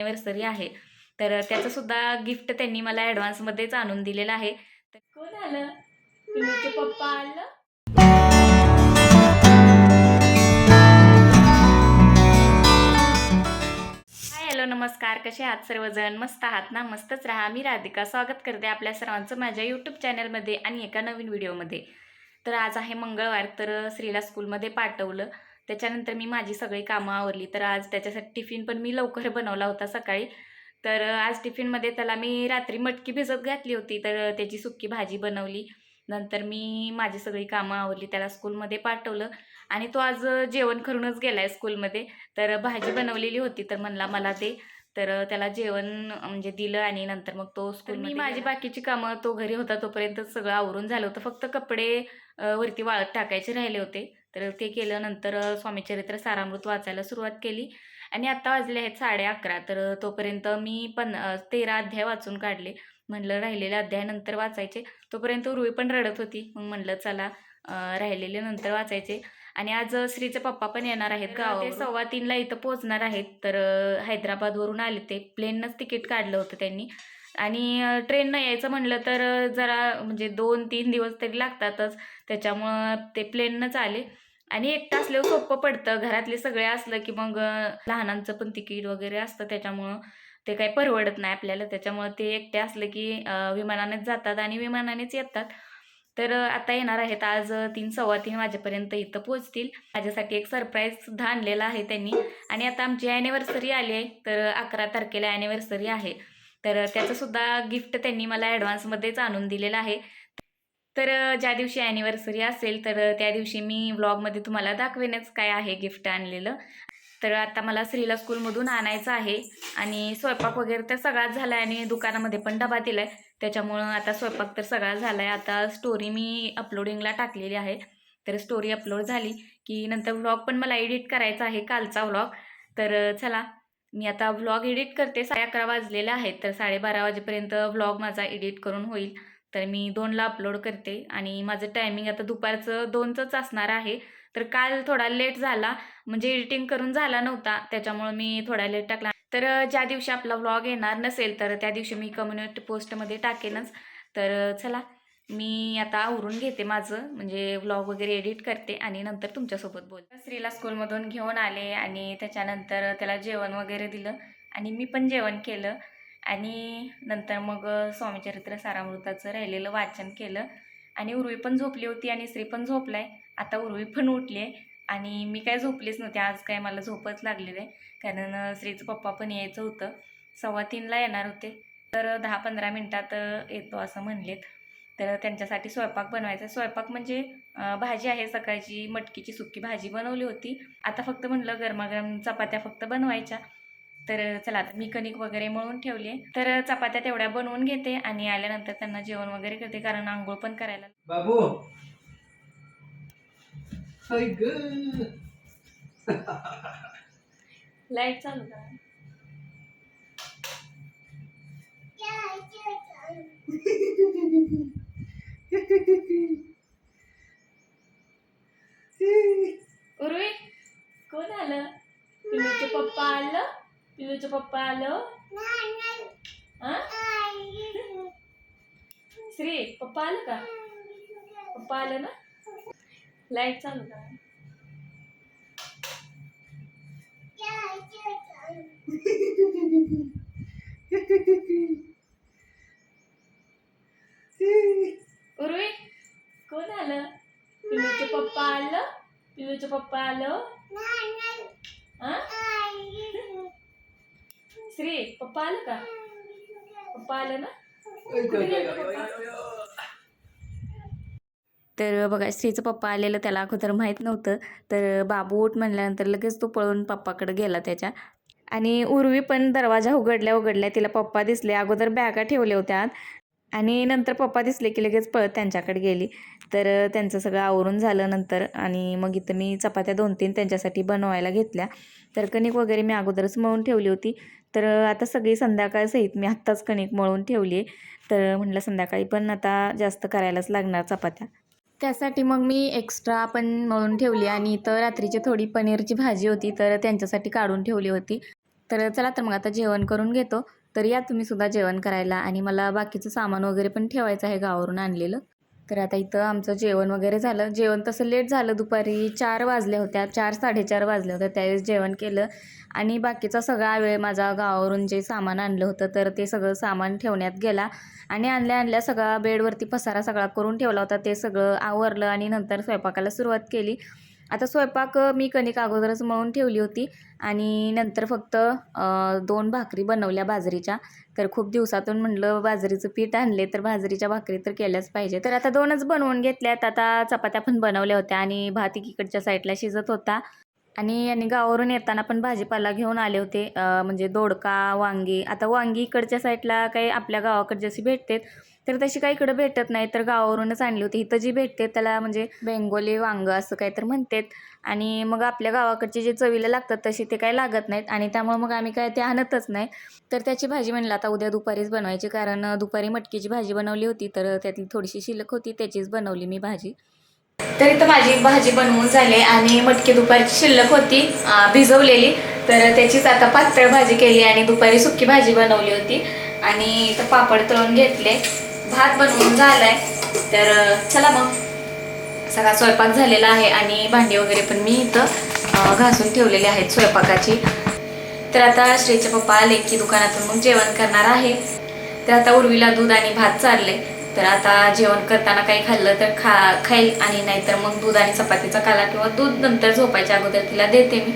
Anniversary आहे. तर त्याचं सुद्धा गिफ्ट त्यांनी मला ॲडव्हान्समध्येच आणून दिलेलं आहे. तर कोण आलं? पप्पा आलं? हॅलो नमस्कार. कसे आहात सर्वजण? मस्त आहात ना? मस्तच राहा. मी राधिका. स्वागत करते आपल्या सर्वांचं माझ्या यूट्यूब चॅनलमध्ये आणि एका नवीन व्हिडिओमध्ये तर आज आहे मंगळवार तर श्रीला स्कूलमध्ये पाठवलं. त्याच्यानंतर मी माझी सगळी कामं आवरली. तर आज त्याच्यासाठी टिफिन पण मी लवकर बनवला होता सकाळी. तर आज टिफिनमध्ये त्याला मी रात्री मटकी भिजत घातली होती. तर त्याची सुक्की भाजी बनवली. नंतर मी माझी सगळी कामं आवरली. त्याला स्कूलमध्ये पाठवलं. आणि तो आज जेवण करूनच गेला आहे स्कूलमध्ये. तर भाजी बनवलेली होती. तर म्हणला मला दे. तर त्याला जेवण म्हणजे दिलं आणि नंतर मग तो स्कूल मी माझी बाकीची कामं तो घरी होता तोपर्यंत सगळं आवरून झालं होतं. फक्त कपडे वरती वाळत टाकायचे राहिले होते. तर ते केलं नंतर अ, स्वामीचरित्र सारामृत वाचायला सुरुवात केली. आणि आत्ता वाजले आहेत साडे अकरा. तर तोपर्यंत मी पण तेरा अध्याय वाचून काढले. म्हणलं राहिलेले अध्याय नंतर वाचायचे. तोपर्यंत उर्वी पण रडत होती. मग म्हणलं चला राहिलेले नंतर वाचायचे. आणि आज श्रीचे पप्पा पण येणार आहेत गाव ते सव्वा तीनला इथं पोहोचणार आहेत. तर हैदराबादवरून आले ते. प्लेननंच तिकीट काढलं होतं त्यांनी. आणि ट्रेननं यायचं म्हणलं तर जरा म्हणजे दोन तीन दिवस तरी लागतातच. त्याच्यामुळं ते प्लेननंच आले. आणि एकटं असल्यावर सोपं पडतं. घरातले सगळे असलं की मग लहानांचं पण तिकीट वगैरे असतं त्याच्यामुळं ते काही परवडत नाही आपल्याला. त्याच्यामुळं ते एकटे असलं की विमानानेच जातात आणि विमानानेच येतात. तर आता येणार आहेत. आज तीन सव्वा तीन वाजेपर्यंत इथं पोचतील माझ्यासाठी एक सरप्राईज सुद्धा आणलेला आहे त्यांनी. आणि आता आमची ॲनिव्हर्सरी आली आहे. तर अकरा तारखेला ॲनिव्हर्सरी आहे. तर त्याचं सुद्धा गिफ्ट त्यांनी मला ॲडव्हान्समध्येच आणून दिलेलं आहे. तर ज्या दिवशी ॲनिव्हर्सरी असेल तर त्या दिवशी मी व्लॉगमध्ये तुम्हाला दाखवेनच काय आहे गिफ्ट आणलेलं. तर आता मला श्रीला स्कूलमधून आणायचं आहे आणि स्वयंपाक वगैरे तर सगळाच झाला आहे आणि दुकानामध्ये पण डबा दिला आहे त्याच्यामुळं आता स्वयंपाक तर सगळा झाला आहे आता स्टोरी मी अपलोडिंगला टाकलेली आहे. तर स्टोरी अपलोड झाली की नंतर व्लॉग पण मला एडिट करायचा आहे कालचा व्लॉग तर चला मी आता व्लॉग एडिट करते. साडे अकरा वाजलेले आहेत तर साडेबारा वाजेपर्यंत व्लॉग माझा एडिट करून होईल. तर मी दोनला अपलोड करते आणि माझं टायमिंग आता दुपारचं दोनचंच असणार आहे. तर काल थोडा लेट झाला म्हणजे एडिटिंग करून झाला नव्हता त्याच्यामुळं मी थोडा लेट टाकला. तर ज्या दिवशी आपला व्लॉग येणार नसेल तर त्या दिवशी मी कम्युनिटी पोस्टमध्ये टाकेनच तर चला. मी आता आवरून घेते माझं म्हणजे व्लॉग वगैरे एडिट करते आणि नंतर तुमच्यासोबत बोल श्रीला स्कूलमधून घेऊन आले आणि त्याच्यानंतर त्याला जेवण वगैरे दिलं आणि मी पण जेवण केलं आणि नंतर मग स्वामीचरित्र सारामृताचं राहिलेलं वाचन केलं आणि उर्वी पण झोपली होती आणि स्त्री पण झोपलाय. आता उर्वी पण उठली आहे आणि मी काय झोपलीच नव्हते आज काय मला झोपच लागलेलं आहे. कारण स्त्रीचं पप्पा पण यायचं होतं. सव्वा तीनला येणार होते. तर दहा पंधरा मिनटात येतो असं म्हणलेत. तर त्यांच्यासाठी स्वयंपाक बनवायचा. स्वयंपाक म्हणजे भाजी आहे सकाळची मटकीची सुकी भाजी बनवली होती. आता फक्त म्हणलं गरमागरम चपात्या फक्त बनवायच्या. तर चला आता मी कणिक वगैरे मळून ठेवली आहे. तर चपात्या तेवढ्या बनवून घेते आणि आल्यानंतर त्यांना जेवण वगैरे करते कारण आंघोळ पण करायला बाबू! लाइट चालू करा. उर्वी कोण आलं? पिलूचे पप्पा आलं? पिलूचे पप्पा आलं हो? श्री पप्पा आलं का? पप्पा आलं ना? लाइट चालू करा. उर्वी कोण आलं? पिलूचे पप्पा आलं? पिलूचे पप्पा आलं हो? श्री पप्पा आलं का? पप्पा आलं ना? तर बघा श्रीचं पप्पा आलेलं त्याला अगोदर माहीत नव्हतं. तर बाबू उठ म्हणल्यानंतर लगेच तो पळून पप्पाकडे गेला त्याच्या. आणि उर्वी पण दरवाजा उघडल्या उघडल्या तिला पप्पा दिसले. अगोदर बॅगा ठेवल्या होत्या. आणि नंतर पप्पा दिसले की लगेच पळत त्यांच्याकडे गेली. तर त्यांचं सगळं आवरून झालं नंतर आणि मग इथं मी चपात्या दोन तीन त्यांच्यासाठी बनवायला घेतल्या. तर कणिक वगैरे मी अगोदरच मळून ठेवली होती. तर आता सगळी संध्याकाळसहित मी आत्ताच कणिक मळून ठेवली आहे. तर म्हटलं संध्याकाळी पण आता जास्त करायलाच लागणार चपात्या. त्यासाठी मग मी एक्स्ट्रा पण मळून ठेवली आणि इथं रात्रीची थोडी पनीरची भाजी होती तर त्यांच्यासाठी काढून ठेवली होती. तर चला तर मग आता जेवण करून घेतो. तर या तुम्ही सुद्धा जेवण करायला आणि मला बाकीचं सामान वगैरे पण ठेवायचं आहे गावावरून आणलेलं. तर आता इथं आमचं जेवण वगैरे झालं. जेवण तसं लेट झालं. दुपारी चार वाजल्या होत्या. चार साडेचार वाजल्या होत्या. त्यावेळेस जेवण केलं. आणि बाकीचा सगळा वेळ माझा गावावरून जे सामान आणलं होतं तर ते सगळं सामान ठेवण्यात गेला. आणि आणल्या आणल्या सगळा बेडवरती पसारा सगळा करून ठेवला होता. ते सगळं आवरलं आणि नंतर स्वयंपाकाला सुरुवात केली. आता स्वयंपाक मी कणिक अगोदरच मळून ठेवली होती आणि नंतर फक्त दोन भाकरी बनवल्या बाजरीच्या. तर खूप दिवसातून म्हणलं बाजरीचं पीठ आणले तर बाजरीच्या भाकरी तर केल्याच पाहिजे. तर आता दोनच बनवून घेतल्यात. आता चपात्या पण बनवल्या होत्या आणि भात इकडच्या साईडला शिजत होता. आणि यांनी गावावरून येताना पण भाजीपाला घेऊन आले होते. म्हणजे दोडका वांगी. आता वांगी इकडच्या साईडला काही आपल्या गावाकडे जशी भेटतात. तर तशी काही इकडं भेटत नाही. तर गावावरूनच आणली होती. इथं जी भेटते त्याला म्हणजे बेंगोली वांगं असं काही तर म्हणतात. आणि मग आपल्या गावाकडचे जे चवीला लागतात तशी ते काही लागत नाहीत. आणि त्यामुळे मग आम्ही काय ते आणतच नाही. तर त्याची भाजी म्हणलं आता उद्या दुपारीच बनवायची. कारण दुपारी मटकीची भाजी बनवली होती. तर त्यातली थोडीशी शिल्लक होती. त्याचीच बनवली मी भाजी. तर इथं माझी भाजी बनवून झाली. आणि मटकी दुपारची शिल्लक होती भिजवलेली. तर त्याचीच आता पातळ भाजी केली. आणि दुपारी सुकी भाजी बनवली होती. आणि इथं पापड तळून घेतले. भात बनवून झालाय. तर चला मग. सगळा स्वयंपाक झालेला आहे आणि भांडी वगैरे पण मी इथं घासून ठेवलेले आहेत स्वयंपाकाची. तर आता श्रीचे पप्पा आले की दुकानातून मग जेवण करणार आहे. तर आता उर्वीला दूध आणि भात चालले तर आता जेवण करताना काही खाल्लं तर खा खाईल आणि नाहीतर मग दूध आणि चपातीचा काला किंवा दूध नंतर झोपायच्या अगोदर तिला देते मी.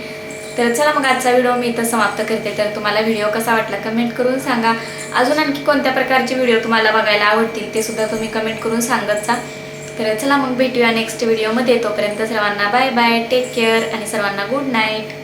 तर चला मग आजचा व्हिडिओ मी इथं समाप्त करते. तर तुम्हाला व्हिडिओ कसा वाटला कमेंट करून सांगा. अजून आणखी कोणत्या प्रकारचे व्हिडिओ तुम्हाला बघायला आवडतील ते सुद्धा तुम्ही कमेंट करून सांगत जा. तर चला मग भेटूया नेक्स्ट व्हिडिओमध्ये तोपर्यंत सर्वांना बाय बाय टेक केअर आणि सर्वांना गुड नाईट